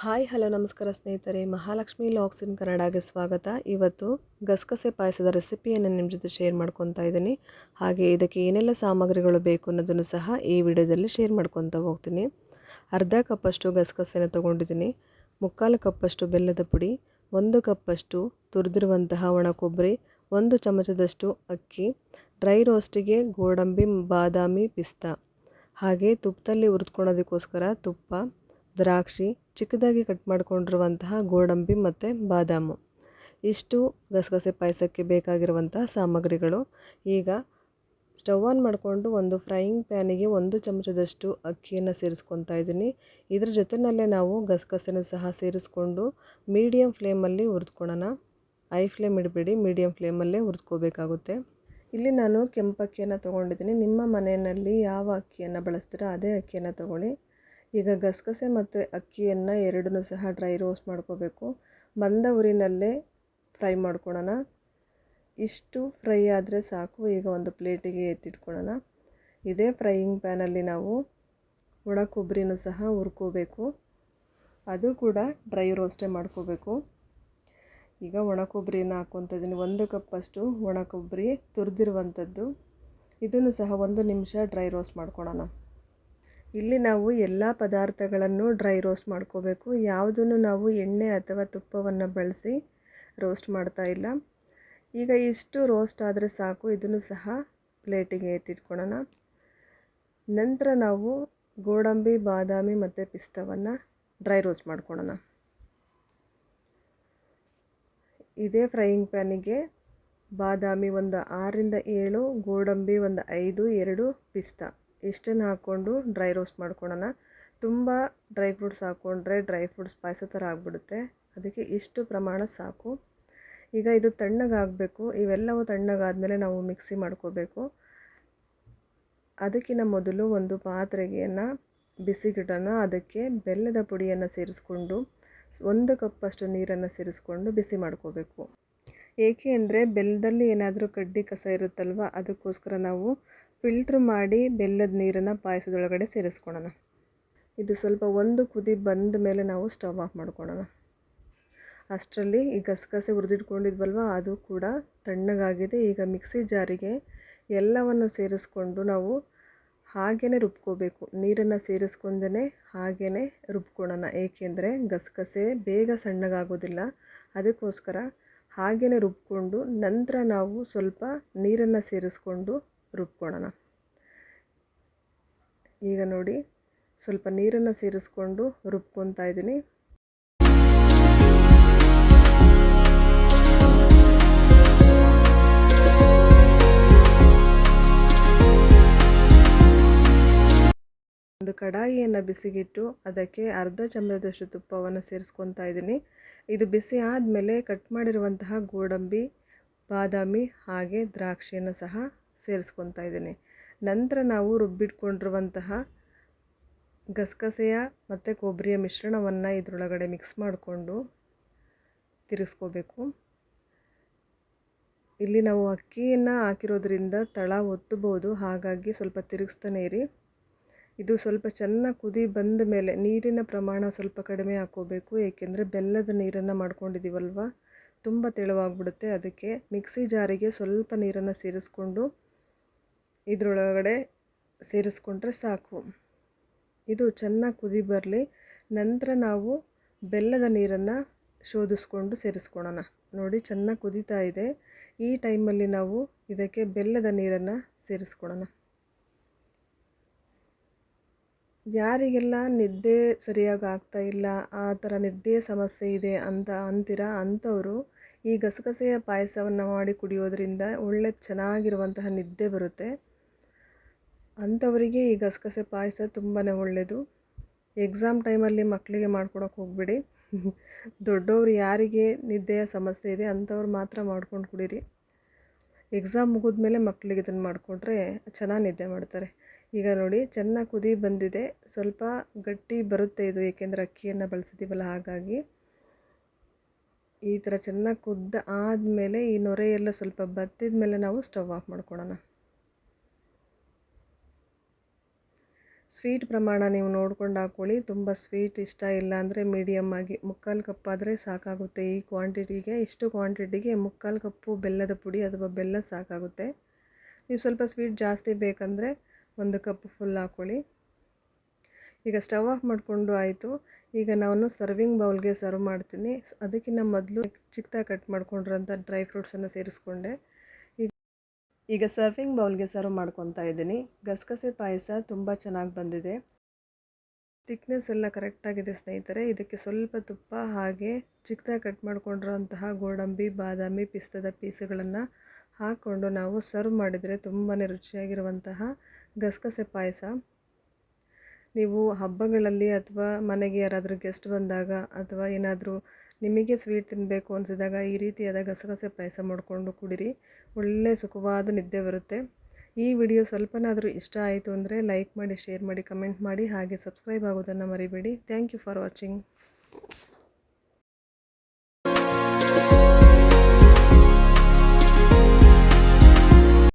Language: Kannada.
ಹಾಯ್, ಹಲೋ, ನಮಸ್ಕಾರ ಸ್ನೇಹಿತರೆ. ಮಹಾಲಕ್ಷ್ಮಿ ಲಾಕ್ಸ್ ಇನ್ ಕನ್ನಡಗೆ ಸ್ವಾಗತ. ಇವತ್ತು ಗಸಗಸೆ ಪಾಯಸದ ರೆಸಿಪಿಯನ್ನು ನಿಮ್ಮ ಜೊತೆ ಶೇರ್ ಮಾಡ್ಕೊತಾ ಇದ್ದೀನಿ. ಹಾಗೆ ಇದಕ್ಕೆ ಏನೆಲ್ಲ ಸಾಮಗ್ರಿಗಳು ಬೇಕು ಅನ್ನೋದನ್ನು ಸಹ ಈ ವಿಡಿಯೋದಲ್ಲಿ ಶೇರ್ ಮಾಡ್ಕೊತಾ ಹೋಗ್ತೀನಿ. ಅರ್ಧ ಕಪ್ಪಷ್ಟು ಗಸಗಸೆನ ತೊಗೊಂಡಿದ್ದೀನಿ. ಮುಕ್ಕಾಲು ಕಪ್ಪಷ್ಟು ಬೆಲ್ಲದ ಪುಡಿ, ಒಂದು ಕಪ್ಪಷ್ಟು ತುರಿದಿರುವಂತಹ ಒಣ ಕೊಬ್ಬರಿ ಒಂದು ಚಮಚದಷ್ಟು ಅಕ್ಕಿ, ಡ್ರೈ ರೋಸ್ಟಿಗೆ ಗೋಡಂಬಿ, ಬಾದಾಮಿ, ಪಿಸ್ತಾ. ಹಾಗೆ ತುಪ್ಪದಲ್ಲಿ ಹುರಿದ್ಕೊಳೋದಕ್ಕೋಸ್ಕರ ತುಪ್ಪ ದ್ರಾಕ್ಷಿ ಚಿಕ್ಕದಾಗಿ ಕಟ್ ಮಾಡಿಕೊಂಡಿರುವಂತಹ ಗೋಡಂಬಿ ಮತ್ತು ಬಾದಾಮು. ಇಷ್ಟು ಗಸಗಸೆ ಪಾಯಸಕ್ಕೆ ಬೇಕಾಗಿರುವಂತಹ ಸಾಮಗ್ರಿಗಳು. ಈಗ ಸ್ಟವ್ ಆನ್ ಮಾಡಿಕೊಂಡು ಒಂದು ಫ್ರೈಯಿಂಗ್ ಪ್ಯಾನಿಗೆ ಒಂದು ಚಮಚದಷ್ಟು ಅಕ್ಕಿಯನ್ನು ಸೇರಿಸ್ಕೊತಾ ಇದ್ದೀನಿ. ಇದರ ಜೊತೆಯಲ್ಲೇ ನಾವು ಗಸಗಸೆನೂ ಸಹ ಸೇರಿಸ್ಕೊಂಡು ಮೀಡಿಯಮ್ ಫ್ಲೇಮಲ್ಲಿ ಹುರಿದ್ಕೊಳ್ಳೋಣ ಐ ಫ್ಲೇಮ್ ಇಡಬೇಡಿ ಮೀಡಿಯಮ್ ಫ್ಲೇಮಲ್ಲೇ ಹುರಿದ್ಕೋಬೇಕಾಗುತ್ತೆ. ಇಲ್ಲಿ ನಾನು ಕೆಂಪಕ್ಕಿಯನ್ನು ತೊಗೊಂಡಿದ್ದೀನಿ. ನಿಮ್ಮ ಮನೆಯಲ್ಲಿ ಯಾವ ಅಕ್ಕಿಯನ್ನು ಬಳಸ್ತೀರಾ ಅದೇ ಅಕ್ಕಿಯನ್ನು ತೊಗೊಳ್ಳಿ. ಈಗ ಗಸಗಸೆ ಮತ್ತು ಅಕ್ಕಿಯನ್ನು ಎರಡನ್ನೂ ಸಹ ಡ್ರೈ ರೋಸ್ಟ್ ಮಾಡ್ಕೋಬೇಕು. ಮಂದ ಉರಿನಲ್ಲೇ ಫ್ರೈ ಮಾಡ್ಕೊಳ್ಳೋಣ ಇಷ್ಟು ಫ್ರೈ ಆದರೆ ಸಾಕು. ಈಗ ಒಂದು ಪ್ಲೇಟಿಗೆ ಎತ್ತಿಟ್ಕೊಳ್ಳೋಣ ಇದೇ ಫ್ರೈಯಿಂಗ್ ಪ್ಯಾನಲ್ಲಿ ನಾವು ಒಣ ಕೊಬ್ಬರಿನೂ ಸಹ ಹುರ್ಕೋಬೇಕು. ಅದು ಕೂಡ ಡ್ರೈ ರೋಸ್ಟೇ ಮಾಡ್ಕೋಬೇಕು. ಈಗ ಒಣ ಕೊಬ್ಬರಿನ ಹಾಕ್ಕೊತಿದ್ದೀನಿ ಒಂದು ಕಪ್ಪಷ್ಟು ಒಣ ಕೊಬ್ಬರಿ ತುರಿದಿರುವಂಥದ್ದು. ಇದನ್ನು ಸಹ ಒಂದು ನಿಮಿಷ ಡ್ರೈ ರೋಸ್ಟ್ ಮಾಡ್ಕೊಳ್ಳೋಣ ಇಲ್ಲಿ ನಾವು ಎಲ್ಲ ಪದಾರ್ಥಗಳನ್ನು ಡ್ರೈ ರೋಸ್ಟ್ ಮಾಡ್ಕೋಬೇಕು. ಯಾವುದನ್ನು ನಾವು ಎಣ್ಣೆ ಅಥವಾ ತುಪ್ಪವನ್ನು ಬಳಸಿ ರೋಸ್ಟ್ ಮಾಡ್ತಾ ಇಲ್ಲ. ಈಗ ಇಷ್ಟು ರೋಸ್ಟ್ ಆದರೆ ಸಾಕು. ಇದನ್ನು ಸಹ ಪ್ಲೇಟಿಗೆ ಎತ್ತಿಟ್ಕೊಳ್ಳೋಣ ನಂತರ ನಾವು ಗೋಡಂಬಿ, ಬಾದಾಮಿ ಮತ್ತು ಪಿಸ್ತವನ್ನು ಡ್ರೈ ರೋಸ್ಟ್ ಮಾಡ್ಕೊಳ್ಳೋಣ ಇದೇ ಫ್ರೈಯಿಂಗ್ ಪ್ಯಾನಿಗೆ ಬಾದಾಮಿ ಒಂದು ಆರರಿಂದ ಏಳು, ಗೋಡಂಬಿ ಒಂದು ಐದು, ಎರಡು ಪಿಸ್ತಾ. ಇಷ್ಟನ್ನು ಹಾಕ್ಕೊಂಡು ಡ್ರೈ ರೋಸ್ಟ್ ಮಾಡ್ಕೊಳ್ಳೋಣ. ತುಂಬ ಡ್ರೈ ಫ್ರೂಟ್ಸ್ ಹಾಕ್ಕೊಂಡ್ರೆ ಡ್ರೈ ಫ್ರೂಟ್ಸ್ ಪಾಯಸ ಥರ ಆಗಿಬಿಡುತ್ತೆ. ಅದಕ್ಕೆ ಇಷ್ಟು ಪ್ರಮಾಣ ಸಾಕು. ಈಗ ಇದು ತಣ್ಣಗಾಗಬೇಕು ಇವೆಲ್ಲವೂ ತಣ್ಣಗಾದಮೇಲೆ ನಾವು ಮಿಕ್ಸಿ ಮಾಡ್ಕೋಬೇಕು. ಅದಕ್ಕಿಂತ ಮೊದಲು ಒಂದು ಪಾತ್ರೆಗೆಯನ್ನು ಬಿಸಿಗಿಡೋಣ ಅದಕ್ಕೆ ಬೆಲ್ಲದ ಪುಡಿಯನ್ನು ಸೇರಿಸ್ಕೊಂಡು, ಒಂದು ಕಪ್ಪಷ್ಟು ನೀರನ್ನು ಸೇರಿಸ್ಕೊಂಡು ಬಿಸಿ ಮಾಡ್ಕೋಬೇಕು. ಏಕೆ ಅಂದರೆ ಬೆಲ್ಲದಲ್ಲಿ ಏನಾದರೂ ಕಡ್ಡಿ ಕಸ ಇರುತ್ತಲ್ವ, ಅದಕ್ಕೋಸ್ಕರ ನಾವು ಫಿಲ್ಟ್ರ್ ಮಾಡಿ ಬೆಲ್ಲದ ನೀರನ್ನು ಪಾಯಸದೊಳಗಡೆ ಸೇರಿಸ್ಕೊಳ್ಳೋಣ ಇದು ಸ್ವಲ್ಪ ಒಂದು ಕುದಿ ಬಂದ ಮೇಲೆ ನಾವು ಸ್ಟವ್ ಆಫ್ ಮಾಡ್ಕೊಳ್ಳೋಣ ಅಷ್ಟರಲ್ಲಿ ಈ ಗಸಗಸೆ ಹುರಿದಿಟ್ಕೊಂಡಿದ್ವಲ್ವ, ಅದು ಕೂಡ ತಣ್ಣಗಾಗಿದೆ. ಈಗ ಮಿಕ್ಸಿ ಜಾರಿಗೆ ಎಲ್ಲವನ್ನು ಸೇರಿಸ್ಕೊಂಡು ನಾವು ಹಾಗೇ ರುಬ್ಕೋಬೇಕು. ನೀರನ್ನು ಸೇರಿಸ್ಕೊಂಡೇ ಹಾಗೇ ರುಬ್ಕೊಳ್ಳೋಣ ಏಕೆಂದರೆ ಗಸಗಸೆ ಬೇಗ ಸಣ್ಣಗಾಗೋದಿಲ್ಲ. ಅದಕ್ಕೋಸ್ಕರ ಹಾಗೇ ರುಬ್ಕೊಂಡು ನಂತರ ನಾವು ಸ್ವಲ್ಪ ನೀರನ್ನು ಸೇರಿಸ್ಕೊಂಡು ರುಬ್ಕೊಳ್ಳೋಣ. ಈಗ ನೋಡಿ, ಸ್ವಲ್ಪ ನೀರನ್ನು ಸೇರಿಸ್ಕೊಂಡು ರುಬ್ಕೊತಾ ಇದ್ದೀನಿ. ಒಂದು ಕಡಾಯಿಯನ್ನು ಬಿಸಿಗಿಟ್ಟು ಅದಕ್ಕೆ ಅರ್ಧ ಚಮಚದಷ್ಟು ತುಪ್ಪವನ್ನು ಸೇರಿಸ್ಕೊತಾ ಇದ್ದೀನಿ. ಇದು ಬಿಸಿ ಆದಮೇಲೆ ಕಟ್ ಮಾಡಿರುವಂತಹ ಗೋಡಂಬಿ, ಬಾದಾಮಿ ಹಾಗೆ ದ್ರಾಕ್ಷಿಯನ್ನು ಸಹ ಸೇರಿಸ್ಕೊತಾ ಇದ್ದೀನಿ. ನಂತರ ನಾವು ರುಬ್ಬಿಟ್ಕೊಂಡಿರುವಂತಹ ಗಸಗಸೆಯ ಮತ್ತು ಕೊಬ್ಬರಿಯ ಮಿಶ್ರಣವನ್ನು ಇದರೊಳಗಡೆ ಮಿಕ್ಸ್ ಮಾಡಿಕೊಂಡು ತಿರುಗಿಸ್ಕೋಬೇಕು ಇಲ್ಲಿ ನಾವು ಅಕ್ಕಿಯನ್ನು ಹಾಕಿರೋದ್ರಿಂದ ತಳ ಒತ್ತಬೋದು ಹಾಗಾಗಿ ಸ್ವಲ್ಪ ತಿರುಗಿಸ್ತಾನೆ ಇರಿ. ಇದು ಸ್ವಲ್ಪ ಚೆನ್ನಾಗಿ ಕುದಿ ಬಂದ ಮೇಲೆ ನೀರಿನ ಪ್ರಮಾಣ ಸ್ವಲ್ಪ ಕಡಿಮೆ ಹಾಕೋಬೇಕು, ಏಕೆಂದರೆ ಬೆಲ್ಲದ ನೀರನ್ನು ಮಾಡ್ಕೊಂಡಿದ್ದೀವಲ್ವ ತುಂಬ ತೆಳುವಾಗ್ಬಿಡುತ್ತೆ, ಅದಕ್ಕೆ ಮಿಕ್ಸಿ ಜಾರಿಗೆ ಸ್ವಲ್ಪ ನೀರನ್ನು ಸೇರಿಸ್ಕೊಂಡು ಇದರೊಳಗಡೆ ಸೇರಿಸ್ಕೊಂಡ್ರೆ ಸಾಕು. ಇದು ಚೆನ್ನಾಗಿ ಕುದಿ ಬರಲಿ. ನಂತರ ನಾವು ಬೆಲ್ಲದ ನೀರನ್ನು ಶೋಧಿಸ್ಕೊಂಡು ಸೇರಿಸ್ಕೊಳ್ಳೋಣ ನೋಡಿ ಚೆನ್ನಾಗಿ ಕುದೀತಾ ಇದೆ. ಈ ಟೈಮಲ್ಲಿ ನಾವು ಇದಕ್ಕೆ ಬೆಲ್ಲದ ನೀರನ್ನು ಸೇರಿಸ್ಕೊಳ್ಳೋಣ ಯಾರಿಗೆಲ್ಲ ನಿದ್ದೆ ಸರಿಯಾಗಿ ಆಗ್ತಾ ಇಲ್ಲ, ಆ ಥರ ನಿದ್ದೆಯ ಸಮಸ್ಯೆ ಇದೆ ಅಂತ ಅಂತೀರಾ ಅಂಥವರು, ಈ ಗಸಗಸೆಯ ಪಾಯಸವನ್ನು ಮಾಡಿ ಕುಡಿಯೋದ್ರಿಂದ ಒಳ್ಳೆ ಚೆನ್ನಾಗಿರುವಂತಹ ನಿದ್ದೆ ಬರುತ್ತೆ. ಅಂಥವರಿಗೆ ಈ ಗಸಗಸೆ ಪಾಯಸ ತುಂಬಾ ಒಳ್ಳೆಯದು ಎಕ್ಸಾಮ್ ಟೈಮಲ್ಲಿ ಮಕ್ಕಳಿಗೆ ಮಾಡ್ಕೊಡೋಕೆ ಹೋಗಬೇಡಿ. ದೊಡ್ಡವರು ಯಾರಿಗೆ ನಿದ್ದೆಯ ಸಮಸ್ಯೆ ಇದೆ ಅಂಥವ್ರು ಮಾತ್ರ ಮಾಡ್ಕೊಂಡು ಕುಡೀರಿ. ಎಕ್ಸಾಮ್ ಮುಗಿದ್ಮೇಲೆ ಮಕ್ಕಳಿಗೆ ಇದನ್ನು ಮಾಡಿಕೊಂಡ್ರೆ ಚೆನ್ನಾಗಿ ನಿದ್ದೆ ಮಾಡ್ತಾರೆ. ಈಗ ನೋಡಿ, ಚೆನ್ನಾಗಿ ಕುದಿ ಬಂದಿದೆ. ಸ್ವಲ್ಪ ಗಟ್ಟಿ ಬರುತ್ತೆ ಇದು, ಏಕೆಂದರೆ ಅಕ್ಕಿಯನ್ನು ಬಳಸಿದ್ದೀವಲ್ಲ ಹಾಗಾಗಿ. ಈ ಥರ ಚೆನ್ನಾಗಿ ಕುದ್ದ ಆದಮೇಲೆ ಈ ನೊರೆಯೆಲ್ಲ ಸ್ವಲ್ಪ ಬತ್ತಿದ ಮೇಲೆ ನಾವು ಸ್ಟವ್ ಆಫ್ ಮಾಡ್ಕೊಳ್ಳೋಣ ಸ್ವೀಟ್ ಪ್ರಮಾಣ ನೀವು ನೋಡ್ಕೊಂಡು ಹಾಕ್ಕೊಳ್ಳಿ ತುಂಬ ಸ್ವೀಟ್ ಇಷ್ಟ ಇಲ್ಲ ಅಂದರೆ ಮೀಡಿಯಮ್ ಆಗಿ ಮುಕ್ಕಾಲು ಕಪ್ಪಾದರೆ ಸಾಕಾಗುತ್ತೆ. ಈ ಕ್ವಾಂಟಿಟಿಗೆ ಇಷ್ಟು ಕ್ವಾಂಟಿಟಿಗೆ ಮುಕ್ಕಾಲು ಕಪ್ಪು ಬೆಲ್ಲದ ಪುಡಿ ಅಥವಾ ಬೆಲ್ಲ ಸಾಕಾಗುತ್ತೆ. ನೀವು ಸ್ವಲ್ಪ ಸ್ವೀಟ್ ಜಾಸ್ತಿ ಬೇಕಂದರೆ ಒಂದು ಕಪ್ ಫುಲ್ ಹಾಕ್ಕೊಳ್ಳಿ ಈಗ ಸ್ಟವ್ ಆಫ್ ಮಾಡಿಕೊಂಡು ಆಯಿತು. ಈಗ ನಾನು ಸರ್ವಿಂಗ್ ಬೌಲ್ಗೆ ಸರ್ವ್ ಮಾಡ್ತೀನಿ. ಅದಕ್ಕಿಂತ ಮೊದಲು ಚಿಕ್ಕದಾಗಿ ಕಟ್ ಮಾಡ್ಕೊಂಡಿರೋಂಥ ಡ್ರೈ ಫ್ರೂಟ್ಸನ್ನು ಸೇರಿಸ್ಕೊಂಡೆ. ಈಗ ಸರ್ವಿಂಗ್ ಬೌಲ್ಗೆ ಸರ್ವ್ ಮಾಡ್ಕೊತಾ ಇದ್ದೀನಿ. ಗಸಗಸೆ ಪಾಯಸ ತುಂಬ ಚೆನ್ನಾಗಿ ಬಂದಿದೆ. ತಿಕ್ನೆಸ್ ಎಲ್ಲ ಕರೆಕ್ಟಾಗಿದೆ ಸ್ನೇಹಿತರೆ. ಇದಕ್ಕೆ ಸ್ವಲ್ಪ ತುಪ್ಪ, ಹಾಗೆ ಚಿಕ್ಕದಾಗಿ ಕಟ್ ಮಾಡಿಕೊಂಡಿರೋಂತಹ ಗೋಡಂಬಿ, ಬಾದಾಮಿ ಪಿಸ್ತದ ಪೀಸುಗಳನ್ನು ಹಾಕ್ಕೊಂಡು ನಾವು ಸರ್ವ್ ಮಾಡಿದರೆ ತುಂಬಾ ರುಚಿಯಾಗಿರುವಂತಹ ಗಸಗಸೆ ಪಾಯಸ. ನೀವು ಹಬ್ಬಗಳಲ್ಲಿ ಅಥವಾ ಮನೆಗೆ ಯಾರಾದರೂ ಗೆಸ್ಟ್ ಬಂದಾಗ ಅಥವಾ ಏನಾದರೂ ನಿಮಗೆ ಸ್ವೀಟ್ ತಿನ್ನಬೇಕು ಅನಿಸಿದಾಗ ಈ ರೀತಿಯಾದ ಗಸಗಸೆ ಪಾಯಸ ಮಾಡಿಕೊಂಡು ಕುಡಿರಿ. ಒಳ್ಳೆ ಸುಖವಾದ ನಿದ್ದೆ ಬರುತ್ತೆ. ಈ ವಿಡಿಯೋ ಸ್ವಲ್ಪನಾದರೂ ಇಷ್ಟ ಆಯಿತು ಅಂದರೆ ಲೈಕ್ ಮಾಡಿ, ಶೇರ್ ಮಾಡಿ, ಕಮೆಂಟ್ ಮಾಡಿ ಹಾಗೆ ಸಬ್ಸ್ಕ್ರೈಬ್ ಆಗೋದನ್ನು ಮರಿಬೇಡಿ. Thank you for watching.